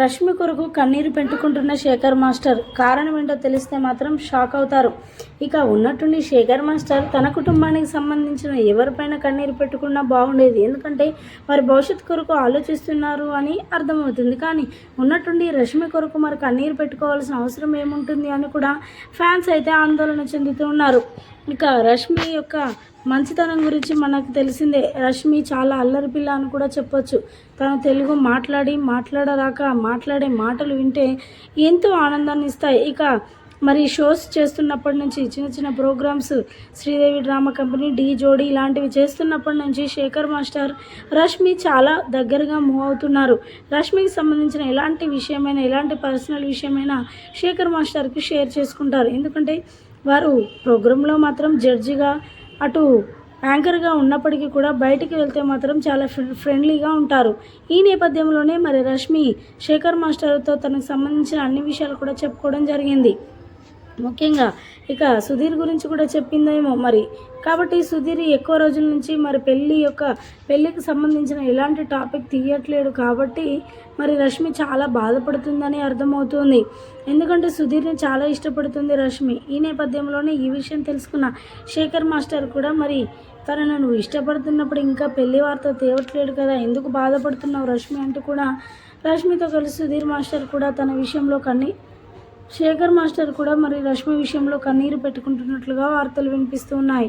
రష్మి కొరకు కన్నీరు పెట్టుకుంటున్న శేఖర్ మాస్టర్. కారణం ఏంటో తెలిస్తే మాత్రం షాక్ అవుతారు. ఇక ఉన్నట్టుండి శేఖర్ మాస్టర్ తన కుటుంబానికి సంబంధించిన ఎవరిపైన కన్నీరు పెట్టుకున్నా బాగుండేది. ఎందుకంటే వారి భవిష్యత్ కొరకు ఆలోచిస్తున్నారు అని అర్థమవుతుంది. కానీ ఉన్నట్టుండి రష్మి కొరకు మరి కన్నీరు పెట్టుకోవాల్సిన అవసరం ఏముంటుంది అని కూడా ఫ్యాన్స్ అయితే ఆందోళన చెందుతూ ఉన్నారు. ఇక రష్మి యొక్క మంచితనం గురించి మనకు తెలిసిందే. రష్మి చాలా అల్లరి పిల్ల అని కూడా చెప్పొచ్చు. తను తెలుగు మాట్లాడి మాట్లాడరాక మాట్లాడే మాటలు వింటే ఎంతో ఆనందాన్ని ఇస్తాయి. ఇక మరి షోస్ చేస్తున్నప్పటి నుంచి చిన్న చిన్న programs Sridevi drama company Dhee Jodi ఇలాంటివి చేస్తున్నప్పటి నుంచి శేఖర్ మాస్టర్ రష్మి చాలా దగ్గరగా మూవ్ అవుతున్నారు. రష్మికి సంబంధించిన ఎలాంటి విషయమైనా ఎలాంటి పర్సనల్ విషయమైనా శేఖర్ మాస్టర్కి షేర్ చేసుకుంటారు. ఎందుకంటే వారు ప్రోగ్రాంలో మాత్రం జడ్జిగా అటు యాంకర్గా ఉన్నప్పటికీ కూడా బయటికి వెళ్తే మాత్రం చాలా ఫ్రె- ఫ్రెండ్లీగా ఉంటారు. ఈ నేపథ్యంలోనే మరి రష్మి శేఖర్ మాస్టర్తో తనకు సంబంధించిన అన్ని విషయాలు కూడా చెప్పుకోవడం జరిగింది. ముఖ్యంగా ఇక సుధీర్ గురించి కూడా చెప్పిందేమో మరి. కాబట్టి సుధీర్ ఎక్కువ రోజుల నుంచి మరి పెళ్ళి యొక్క పెళ్ళికి సంబంధించిన ఎలాంటి టాపిక్ తీయట్లేడు కాబట్టి మరి రష్మి చాలా బాధపడుతుందని అర్థమవుతుంది. ఎందుకంటే సుధీర్ని చాలా ఇష్టపడుతుంది రష్మి. ఈ నేపథ్యంలోనే ఈ విషయం తెలుసుకున్న శేఖర్ మాస్టర్ కూడా మరి తనను నువ్వు ఇష్టపడుతున్నప్పుడు ఇంకా పెళ్ళి వార్త తేవట్లేడు కదా ఎందుకు బాధపడుతున్నావు రష్మి అంటూ కూడా రష్మితో కలిసి సుధీర్ మాస్టర్ కూడా తన విషయంలో కన్నీ శేఖర్ మాస్టర్ కూడా మరి రష్మి విషయంలో కన్నీరు పెట్టుకుంటున్నట్లుగా వార్తలు వినిపిస్తున్నాయి